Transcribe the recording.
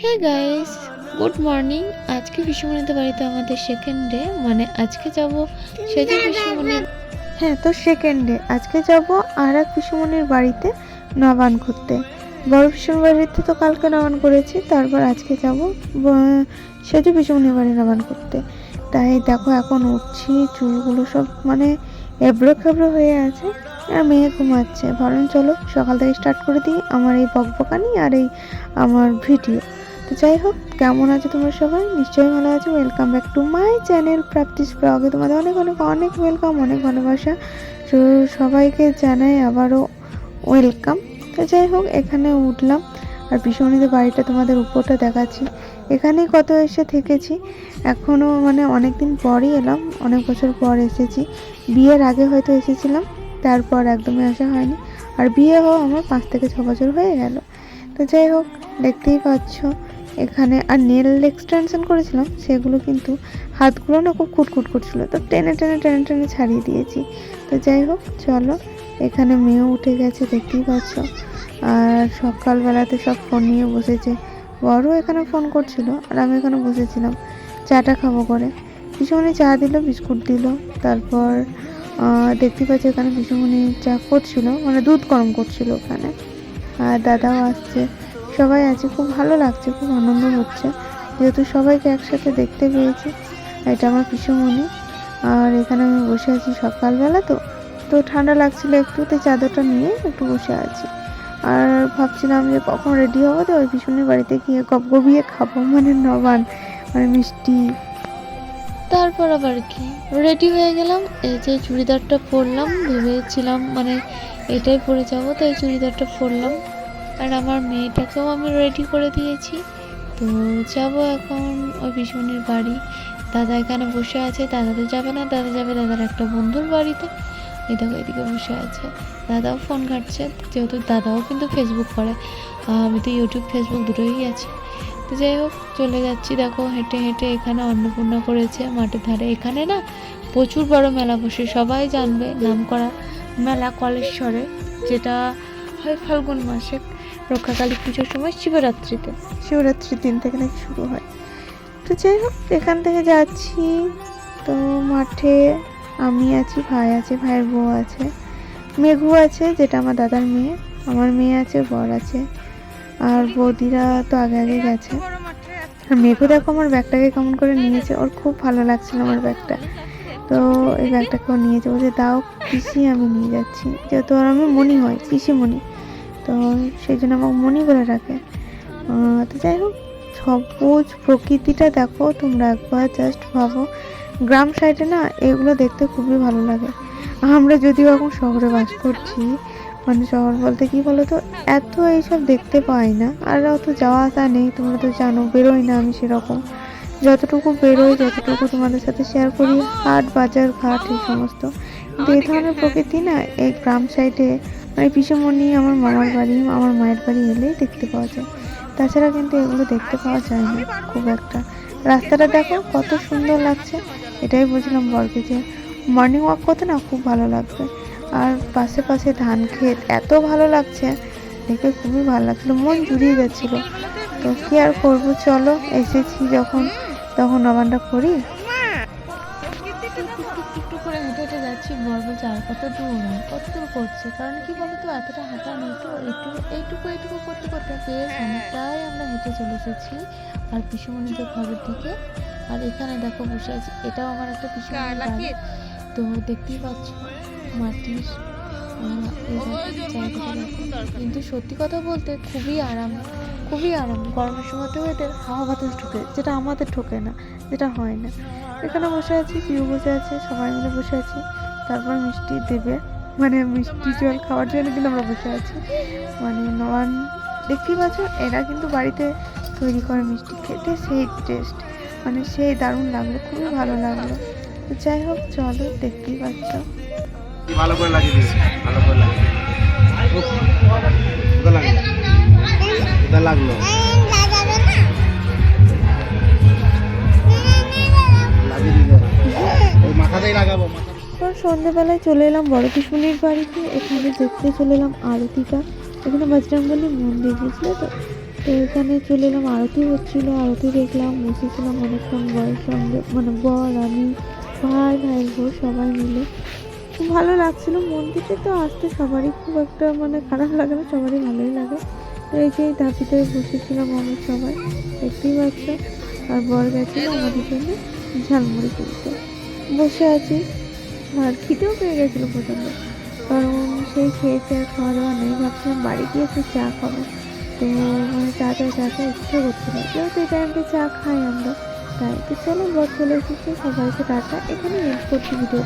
Hey guys good morning আজকে বিশ্বমণিতে বাড়িতে আমাদের সেকেন্ড ডে মানে আজকে যাব সেজে বিশ্বমণির হ্যাঁ তো সেকেন্ডে আজকে যাব আর এক পিসুমনির বাড়িতে নবান করতে বড় পিসুমনির বাড়িতে তো কালকে নবান করেছি তারপর আজকে যাব সেজু পিসুমনির বাড়ি নবান করতে তাই দেখো এখন উঠছি, চুলগুলো সব মানে এবড়ো খেবড়ো হয়ে আছে, আর মেয়ে ঘুমাচ্ছে। ভাবলাম চলো সকাল থেকে স্টার্ট করে দিই আমার এই বকবকানি আর এই আমার ভিডিও তো যাই হোক, কেমন আছো তোমরা সবাই? নিশ্চয়ই ভালো আছো। Welcome back to my channel practice ব্লগে তোমাদের অনেক অনেক অনেক ওয়েলকাম অনেক ভালোবাসা। তো সবাইকে জানাই আবারও ওয়েলকাম তো যাই হোক, এখানে উঠলাম। আর ভীষণীদের বাড়িটা তোমাদের উপরটা দেখাচ্ছি। এখানেই কত এসে থেকেছি। এখনও মানে অনেক দিন পরই এলাম, অনেক বছর পর এসেছি। বিয়ের আগে হয়তো এসেছিলাম, তারপর একদমই আসা হয়নি। আর বিয়ে হওয়া আমার পাঁচ থেকে ছ বছর হয়ে গেল। তো যাই হোক, দেখতেই পাচ্ছ। এখানে আর নেল এক্সটেনশন করেছিলাম সেগুলো কিন্তু হাতগুলো না খুব কুটকুট করছিল। তো টেনে টেনে টেনে টেনে ছাড়িয়ে দিয়েছি। তো যাই হোক চলো এখানে মেয়েও উঠে গেছে দেখতেই পাচ্ছ। আর সকালবেলাতে সব ফোন নিয়ে বসেছে। বড় এখানে ফোন করছিল আর আমি এখানে বসেছিলাম। চাটা খাব করে। পিছনে চা দিল বিস্কুট দিল তারপর আহ, দেখতেই পাচ্ছি এখানে পিছুমনি চা করছিল মানে দুধ গরম করছিল ওখানে। আর দাদাও আসছে। সবাই আছে। খুব ভালো লাগছে, খুব আনন্দ হচ্ছে। যেহেতু সবাইকে একসাথে দেখতে পেয়েছি, এটা আমার পিসুমণি। আর এখানে আমি বসে আছি সকালবেলা তো। তো ঠান্ডা লাগছিল একটু তো চাদরটা নিয়ে একটু বসে আছি। আর ভাবছিলাম যে কখন রেডি হব, তো ওই পিছনের বাড়িতে গিয়ে গপগপিয়ে খাব মানে নবান মানে মিষ্টি। তারপর আবার কি? রেডি হয়ে গেলাম, এই যে চুড়িদারটা পরলাম, ভেবেছিলাম মানে এটাই পরে যাব তো এই চুড়িদারটা পরলাম। আর আমার মেয়েটাকেও আমি রেডি করে দিয়েছি। তো যাব এখন ওই বিষ্ণুর বাড়ি। দাদা এখানে বসে আছে, দাদা তো যাবে না, দাদা যাবে দাদার একটা বন্ধুর বাড়িতে। এই দেখো, এদিকে বসে আছে। দাদাও ফোন ঘাটছে, যেহেতু দাদাও কিন্তু ফেসবুক করে। আমি তো ইউটিউব ফেসবুক দুটোই আছি। তো যাই হোক, চলে যাচ্ছি। দেখো, হেঁটে হেঁটে এখানে অন্নপূর্ণা করেছে মাঠের ধারে। এখানে না প্রচুর বড় মেলা বসে। সবাই জানবে নাম করা মেলা কলেশ্বরে, যেটা হয় ফাল্গুন মাসে রক্ষাকালী পুজোর সময় শিবরাত্রিতে। শিবরাত্রির দিন থেকে নাকি শুরু হয়। তো যাই হোক, এখান থেকে যাচ্ছি। তো মাঠে আমি আছি, ভাই আছে, ভাইয়ের বউ আছে, মেঘু আছে, যেটা আমার দাদার মেয়ে, আমার মেয়ে আছে, বর আছে, আর বৌদিরা তো আগে আগে গেছে। আর মেঘু দেখো আমার ব্যাগটাকে কেমন করে নিয়েছে, ওর খুব ভালো লাগছিল আমার ব্যাগটা। তো এই ব্যাগটাকে ও নিয়েছে যে দাও, পিসি আমি নিয়ে যাচ্ছি। যেহেতু ওর আমি মনি হয়, পিসি মনি। তো সেই জন্য আমাকে মনি বলে রাখে। তো যাই হোক, সবুজ প্রকৃতিটা দেখো, তোমরা একবার জাস্ট ভাবো। গ্রাম সাইডে না, এগুলো দেখতে খুবই ভালো লাগে। আমরা যদিও এখন শহরে বাস করছি মানে শহর বলতে কি বলো তো এত এইসব দেখতে পাই না। আর অত যাওয়া আসা নেই, তোমরা তো জানো, বেরোই না আমি সেরকম। যতটুকু বেরোই যতটুকু তোমাদের সাথে শেয়ার করি, হাট, বাজার, ঘাট, এই সমস্ত। কিন্তু এই ধরনের প্রকৃতি না, এই গ্রাম সাইডে মানে পিসেমণি, আমার মামার বাড়ি, আমার মায়ের বাড়ি এলেই দেখতে পাওয়া যায়। তাছাড়া কিন্তু এগুলো দেখতে পাওয়া যায় না, খুব একটা। রাস্তাটা দেখো, কত সুন্দর লাগছে, এটাই বুঝলাম বরকে যে মর্নিং ওয়াক করতে না খুব ভালো লাগবে। আর পাশে পাশে ধান ক্ষেত, এত ভালো লাগছে, দেখে খুবই ভালো লাগছিল, মন জুড়িয়ে যাচ্ছিল। তো কি আর করব, চলো, এসেছি যখন। তখন নবানটা করি। একটু করে হেঁটে হেঁটে যাচ্ছি বর বলছে আর কত দূর আর কত দূর করছে। কারণ কি বলতো এতটা হাঁটা নেই তো একটু এইটুকু এইটুকু করতে করতে বেশ অনেকটাই আমরা হেঁটে চলে এসেছি আর পিসুমণিদের ঘরের দিকে। আর এখানে দেখো বসে আছি এটাও আমার একটা পিসুমণির বাড়ি। তো দেখতেই পাচ্ছ মাটির। কিন্তু সত্যি কথা বলতে খুবই আরাম। খুবই আরাম। গরমের সময়তেও এদের হাওয়া বাতাস ঢোকে, যেটা আমাদের ঢোকে না, যেটা হয় না। এখানে বসে আছি, পিউ বসে আছে, সবাই মিলে বসে আছি। তারপর মিষ্টি দেবে। মানে মিষ্টি জল খাওয়ার জন্য কিন্তু আমরা বসে আছি। মানে নবান দেখতেই পাচ্ছ, এরা কিন্তু বাড়িতে তৈরি করে মিষ্টি। খেতে সেই টেস্ট মানে সেই দারুণ লাগল, খুবই ভালো লাগল। তো যাই হোক, চলো, দেখতেই পাচ্ছ। ভালো করে লাগিয়ে দিয়েছে। ভালো করে লাগিয়ে উফ, লাগল। সন্ধ্যেবেলায় চলে এলাম বড় পিসমনির বাড়িতে। এখানে দেখতে চলে এলাম আরতিটা। এখানে বজরঙ্গলী মন্দির বুঝলে তো? তো এখানে চলে এলাম আরতি হচ্ছিল। আরতি দেখলাম বসেছিলাম অনেকক্ষণ বয়ের সঙ্গে। মানে বর আমি ভাই ভাই বউ সবাই মিলে। খুব ভালো লাগছিল মন্দিরে তো আসতে সবারই খুব একটা মানে খারাপ লাগে না সবারই ভালোই লাগে। এই ধাপিতে বসেছিলাম আমরা সবাই। দেখতেই পাচ্ছ আর বর গেছিল আমাদের জন্য ঝালমুড়ি কিনতে। বসে আছি। আর খিদেও পেয়ে গেছিল প্রচণ্ড। কারণ সেই খেয়েছে আর খাওয়া দাওয়া নেই। ভাবছিলাম বাড়ি গিয়ে একটু চা খাব। তো মানে চা চা চা চা ইচ্ছে করছিল যেহেতু এই টাইমটা চা খাই আমরা, তাই তো চলো বর চলে এসেছে। সবাইকে টাটা। এখানে এড করছি ভিডিওটা।